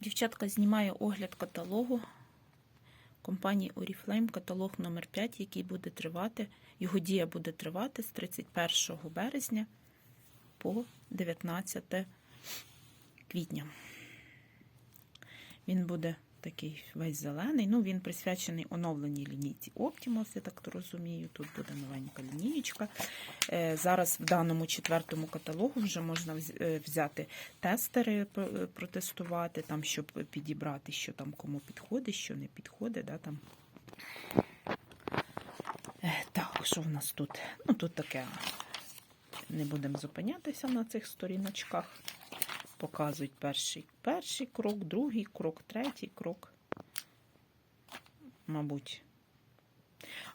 Дівчатка знімає огляд каталогу компанії Oriflame, каталог номер 5 який буде тривати, його дія буде тривати з 31 березня по 19 квітня. Він буде такий весь зелений. Ну, він присвячений оновленій лінійці Optimus, я так розумію. Тут буде новенька лінієчка. Е, Зараз в даному четвертому каталогу вже можна е, взяти тестери, е, протестувати, там, щоб підібрати, що там кому підходить, що не підходить. Да, там. Так, що в нас тут? Ну, тут таке. Не будемо зупинятися на цих сторіночках. Показують перший, перший крок, другий крок, третій крок. Мабуть.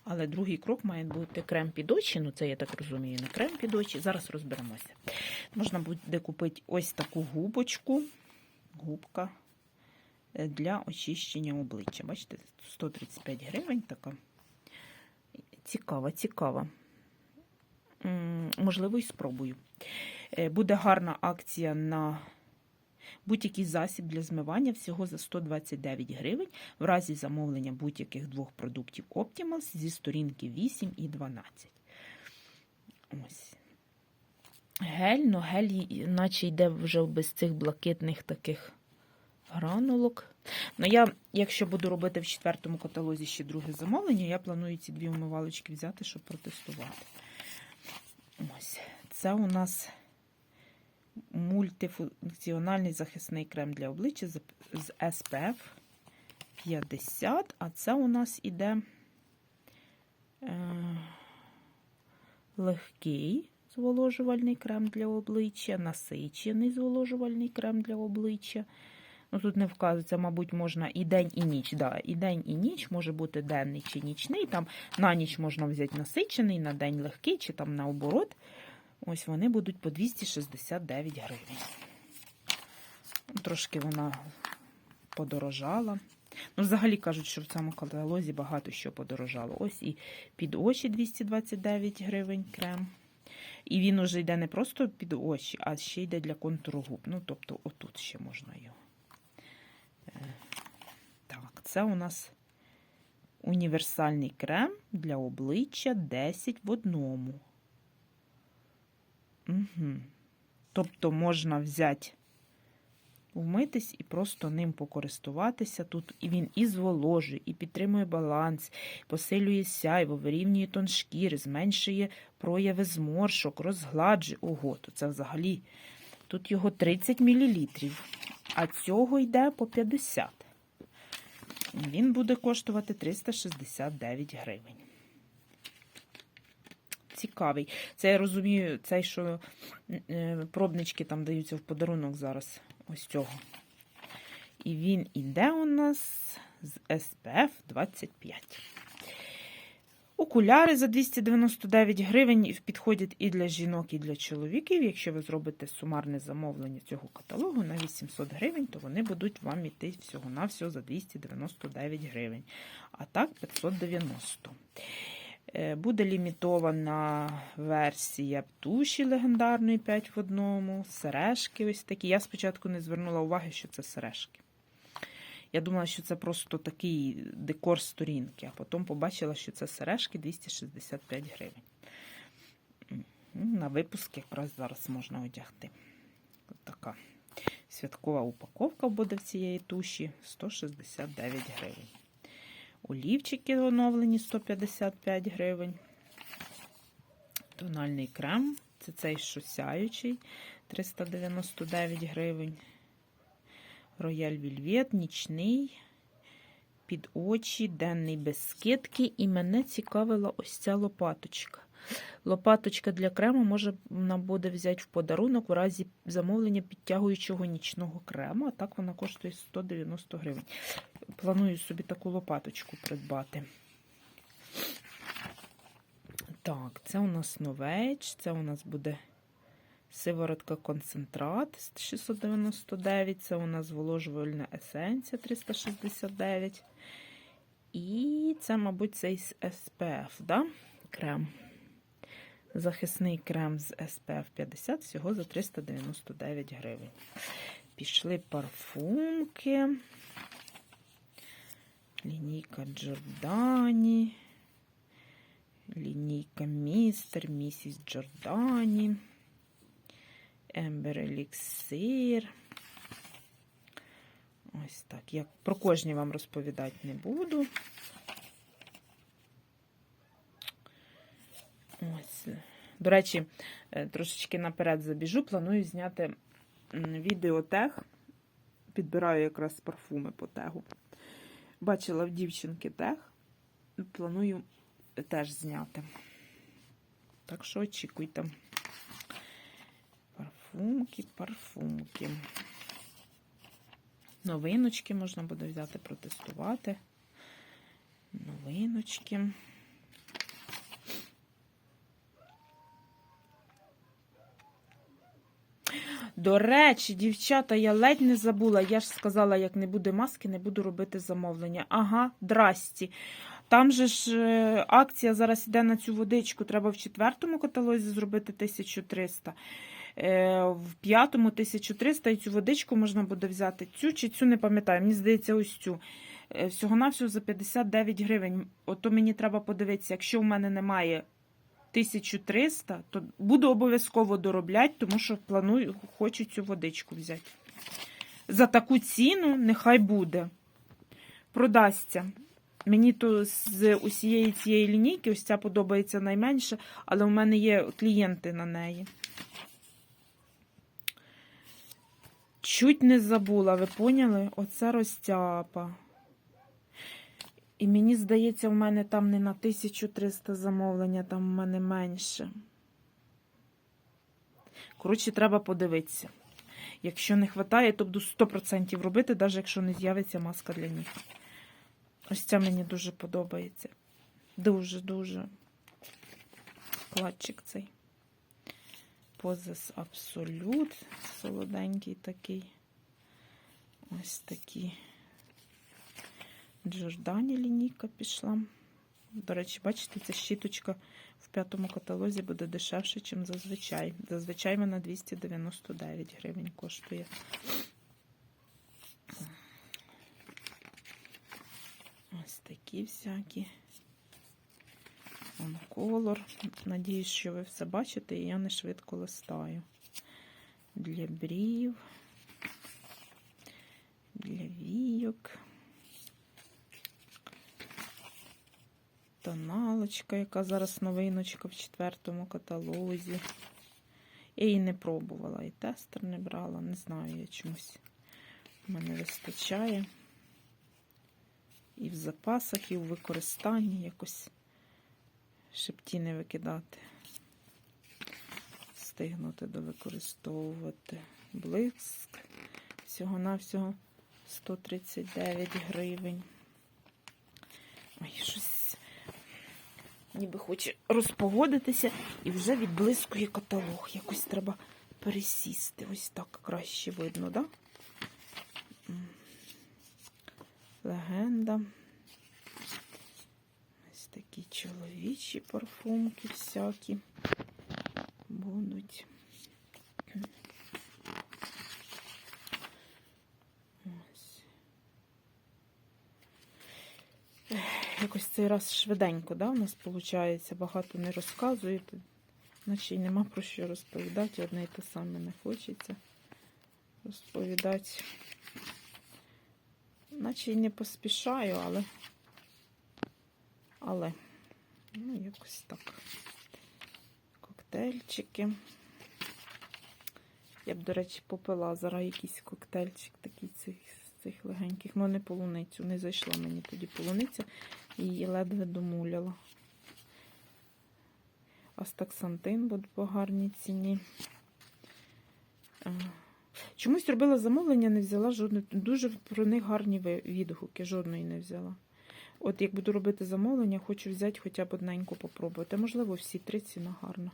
Але другий крок має бути крем під очі. Ну, це я так розумію, не крем під очі. Зараз розберемося. Можна буде купити ось таку губочку. Губка е, для очищення обличчя. Бачите, 135 гривень така. Цікава, цікава. Можливо, і спробую. Е, Буде гарна акція на будь-який засіб для змивання всього за 129 гривень в разі замовлення будь-яких двох продуктів Optimus зі сторінки 8 і 12. Ось. Гель, ну гель наче йде вже без цих блакитних таких гранулок. Ну, я, якщо буду робити в четвертому каталозі ще друге замовлення, я планую ці дві умивалочки взяти, щоб протестувати. Ось. Це у нас мультифункціональний захисний крем для обличчя з SPF 50, а це у нас іде е, легкий зволожувальний крем для обличчя, насичений зволожувальний крем для обличчя. Ну, тут не вказується, мабуть, можна і день, і ніч. Да, і день, і ніч може бути денний чи нічний. Там на ніч можна взяти насичений, на день легкий, чи там наоборот. Ось вони будуть по 269 гривень. Трошки вона подорожала. Ну, взагалі кажуть, що в цьому каталозі багато що подорожало. Ось і під очі 229 гривень крем. І він уже йде не просто під очі, а ще йде для контуру губ. Ну, тобто, отут ще можна його. Так, це у нас універсальний крем для обличчя 10 в одному. Угу. Тобто можна взяти, вмитись і просто ним покористуватися. Тут і він і зволожує, і підтримує баланс, посилює сяйво, вирівнює тон шкіри, зменшує прояви зморшок, розгладжує. Ого, то це взагалі. Тут його 30 мл, а цього йде по 50. Він буде коштувати 369 гривень цікавий. Це я розумію, цей, що е, пробнички там даються в подарунок зараз. Ось цього. І він іде у нас з SPF 25. Окуляри за 299 гривень підходять і для жінок, і для чоловіків. Якщо ви зробите сумарне замовлення цього каталогу на 800 гривень, то вони будуть вам іти всього-навсього за 299 гривень. А так 590. Е, Буде лімітована версія туші легендарної 5 в одному, сережки ось такі. Я спочатку не звернула уваги, що це сережки. Я думала, що це просто такий декор сторінки, а потім побачила, що це сережки 265 гривень. На випуск якраз зараз можна одягти. Така святкова упаковка буде в цієї туші 169 гривень. Олівчики оновлені 155 гривень. Тональний крем. Це цей що сяючий 399 гривень. Рояль Вільвет, нічний, під очі, денний без скидки. І мене цікавила ось ця лопаточка. Лопаточка для крему може нам буде взяти в подарунок у разі замовлення підтягуючого нічного крему. А так вона коштує 190 гривень. Планую собі таку лопаточку придбати. Так, це у нас новеч, це у нас буде сиворотка концентрат 699, це у нас зволожувальна есенція 369. І це, мабуть, цей SPF, да? крем. Захисний крем з SPF 50 всього за 399 гривень. Пішли парфумки. Лінійка Джордані. Лінійка Містер, Місіс Джордані. Ембер Еліксир. Ось так. Я про кожні вам розповідати не буду. Ось. До речі, е, трошечки наперед забіжу, планую зняти м, відео тег. Підбираю якраз парфуми по тегу. Бачила в дівчинки тег. Планую теж зняти. Так що очікуйте. Парфумки, парфумки. Новиночки можна буде взяти, протестувати. Новиночки. До речі, дівчата, я ледь не забула. Я ж сказала, як не буде маски, не буду робити замовлення. Ага, здрасті. Там же ж е, акція зараз йде на цю водичку. Треба в четвертому каталозі зробити 1300. Е, В п'ятому 1300 і цю водичку можна буде взяти. Цю чи цю не пам'ятаю. Мені здається, ось цю. Е, Всього-навсього за 59 гривень. Ото мені треба подивитися, якщо в мене немає 1300, то буду обов'язково доробляти, тому що планую, хочу цю водичку взяти. За таку ціну нехай буде. Продасться. Мені то з усієї цієї лінійки, ось ця подобається найменше, але у мене є клієнти на неї. Чуть не забула, ви поняли? Оце розтяпа. І мені здається, в мене там не на 1300 замовлення, там в мене менше. Коротше, треба подивитися. Якщо не вистачає, то буду 100% робити, навіть якщо не з'явиться маска для ніг. Ось ця мені дуже подобається. Дуже-дуже. Кладчик цей. Позис Абсолют. Солоденький такий. Ось такий. Джордані лінійка пішла. До речі, бачите, ця щіточка в п'ятому каталозі буде дешевше, ніж зазвичай. Зазвичай вона 299 гривень коштує. Ось такі всякі. Он колор. Надіюсь, що ви все бачите, і я не швидко листаю. Для брів, для війок. Тоналочка, яка зараз новиночка в четвертому каталозі. Я її не пробувала, і тестер не брала, не знаю, я чомусь в мене вистачає. І в запасах, і в використанні якось шепті не викидати. Встигнути довикористовувати блиск. Всього-навсього 139 гривень. Ой, щось ніби хоче розпогодитися і вже відблискує каталог. Якось треба пересісти. Ось так краще видно, так? Да? Легенда. Такі чоловічі парфумки всякі будуть. Ось. Якось цей раз швиденько, да, у нас виходить, багато не розказуєте, наче й нема про що розповідати, одне й те саме не хочеться розповідати. Наче й не поспішаю, але. Але, ну, якось так. Коктейльчики. Я б, до речі, попила зараз якийсь коктейльчик такий цих, цих легеньких. Ну, не полуницю. Не зайшла мені тоді полуниця. Її ледве домуляла. Астаксантин буде по гарній ціні. Чомусь робила замовлення, не взяла жодної. Дуже про них гарні відгуки, жодної не взяла. От як буду робити замовлення, хочу взяти хоча б одненьку попробувати. Можливо, всі три ціна гарна.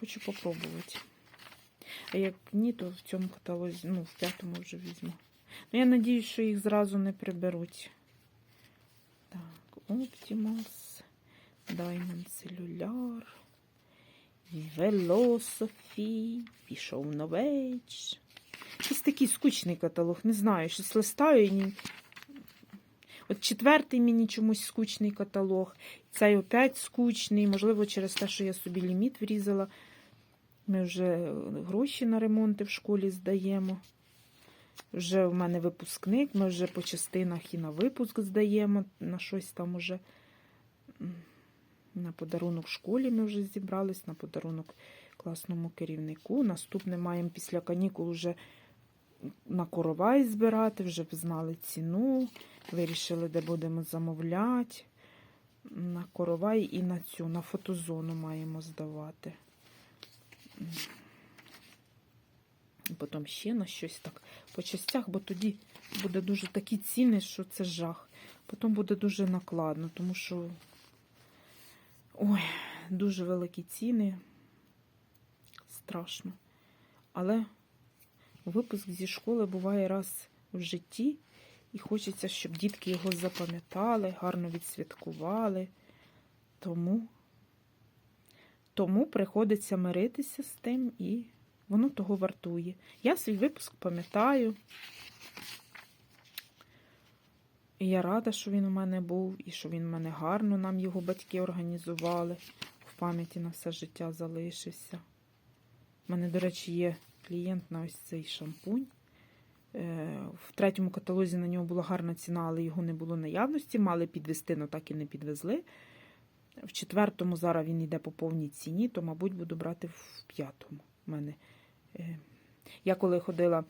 Хочу попробувати. А як ні, то в цьому каталозі, ну, в п'ятому вже візьму. Ну, я надіюсь, що їх зразу не приберуть. Так, Optimus, Diamond Cellular, Velosophy, пішов Novage. Якийсь такий скучний каталог, не знаю, щось листаю і. От четвертий мені чомусь скучний каталог. Цей опять скучний, можливо, через те, що я собі ліміт врізала. Ми вже гроші на ремонти в школі здаємо. Вже в мене випускник, ми вже по частинах і на випуск здаємо, на щось там уже. На подарунок школі ми вже зібрались, на подарунок класному керівнику. Наступне маємо після канікул вже на коровай збирати, вже знали ціну, вирішили, де будемо замовляти. На коровай і на цю, на фотозону маємо здавати. Потім ще на щось так по частях, бо тоді буде дуже такі ціни, що це жах. Потім буде дуже накладно, тому що ой, дуже великі ціни. Страшно. Але випуск зі школи буває раз в житті, і хочеться, щоб дітки його запам'ятали, гарно відсвяткували. Тому, тому приходиться миритися з тим і воно того вартує. Я свій випуск пам'ятаю. І я рада, що він у мене був, і що він у мене гарно нам його батьки організували. В пам'яті на все життя залишився. У мене, до речі, є клієнт на ось цей шампунь. Е, В третьому каталозі на нього була гарна ціна, але його не було наявності. Мали підвести, але так і не підвезли. В четвертому зараз він йде по повній ціні, то, мабуть, буду брати в п'ятому. У мене. е, Я коли ходила,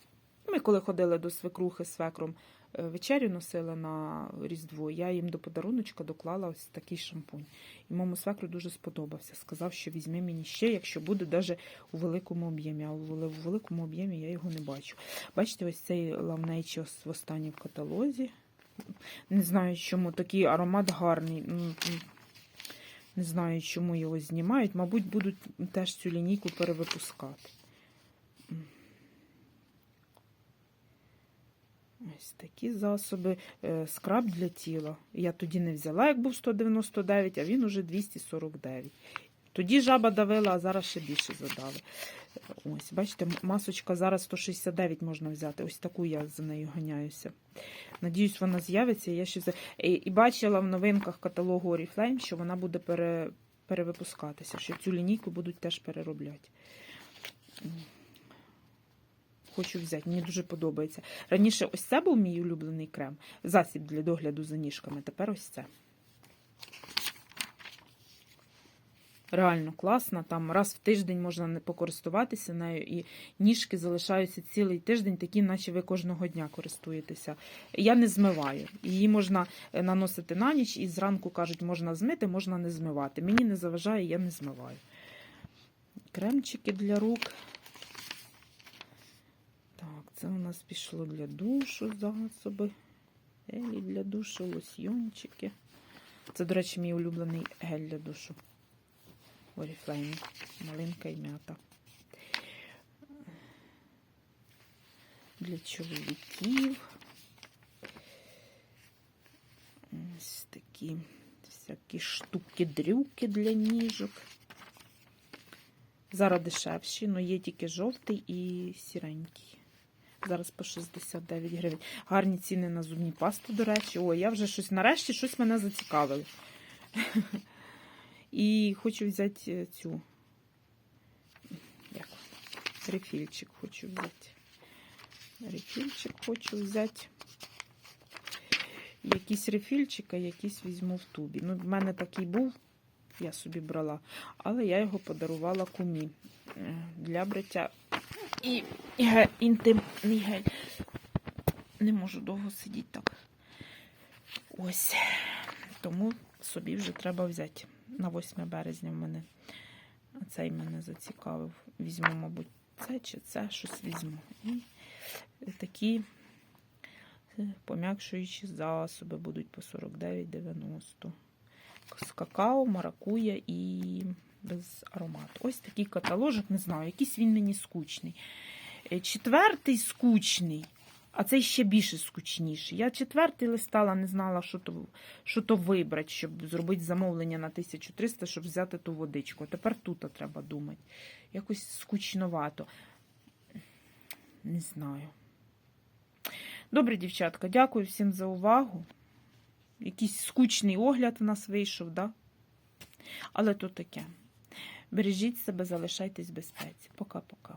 ми коли ходили до свекрухи з свекром, вечерю носила на Різдво, я їм до подаруночка доклала ось такий шампунь. І моєму свекру дуже сподобався. Сказав, що візьми мені ще, якщо буде навіть у великому об'ємі. А у великому об'ємі я його не бачу. Бачите, ось цей лавнейчос в останній в каталозі. Не знаю, чому такий аромат гарний. Не знаю, чому його знімають. Мабуть, будуть теж цю лінійку перевипускати. Ось такі засоби. Е, Скраб для тіла. Я тоді не взяла, як був 199, а він уже 249. Тоді жаба давила, а зараз ще більше задали. Ось, бачите, масочка зараз 169 можна взяти. Ось таку я за нею ганяюся. Надіюсь, вона з'явиться. Я ще... І, бачила в новинках каталогу Oriflame, що вона буде пере... перевипускатися, що цю лінійку будуть теж переробляти. Хочу взяти, мені дуже подобається. Раніше ось це був мій улюблений крем, засіб для догляду за ніжками. Тепер ось це. Реально класно. Там раз в тиждень можна не покористуватися нею, і ніжки залишаються цілий тиждень, такі, наче ви кожного дня користуєтеся. Я не змиваю. Її можна е, наносити на ніч, і зранку кажуть, можна змити, можна не змивати. Мені не заважає, я не змиваю. Кремчики для рук. Це у нас пішло для душу засоби. Гелі для душу, лосьйончики. Це, до речі, мій улюблений гель для душу. Oriflame. Малинка і м'ята. Для чоловіків. Ось такі всякі штуки-дрюки для ніжок. Зараз дешевші, але є тільки жовтий і сіренький. Зараз по 69 гривень. Гарні ціни на зубні пасти, до речі. Ой, я вже щось нарешті щось мене зацікавило. І хочу взяти е, цю. Як? Рефільчик хочу взяти. Рефільчик хочу взяти. Якийсь рефільчик, а якийсь візьму в тубі. Ну, в мене такий був, я собі брала, але я його подарувала кумі е, для бриття. І інтимний гель. Не можу довго сидіти так. Ось. Тому собі вже треба взяти. На 8 березня в мене цей мене зацікавив. Візьму, мабуть, це чи це щось візьму. І такі е, пом'якшуючі засоби будуть по 49,90. З какао, маракуя і без аромату. Ось такий каталожок, не знаю, якийсь він мені скучний. Е, Четвертий скучний, а цей ще більше скучніший. Я четвертий листала, не знала, що то, що то вибрати, щоб зробити замовлення на 1300, щоб взяти ту водичку. Тепер тут треба думати. Якось скучновато. Не знаю. Добре, дівчатка, дякую всім за увагу. Якийсь скучний огляд в нас вийшов, да? Але то таке. Бережіть себе, залишайтесь в безпеці. Пока-пока.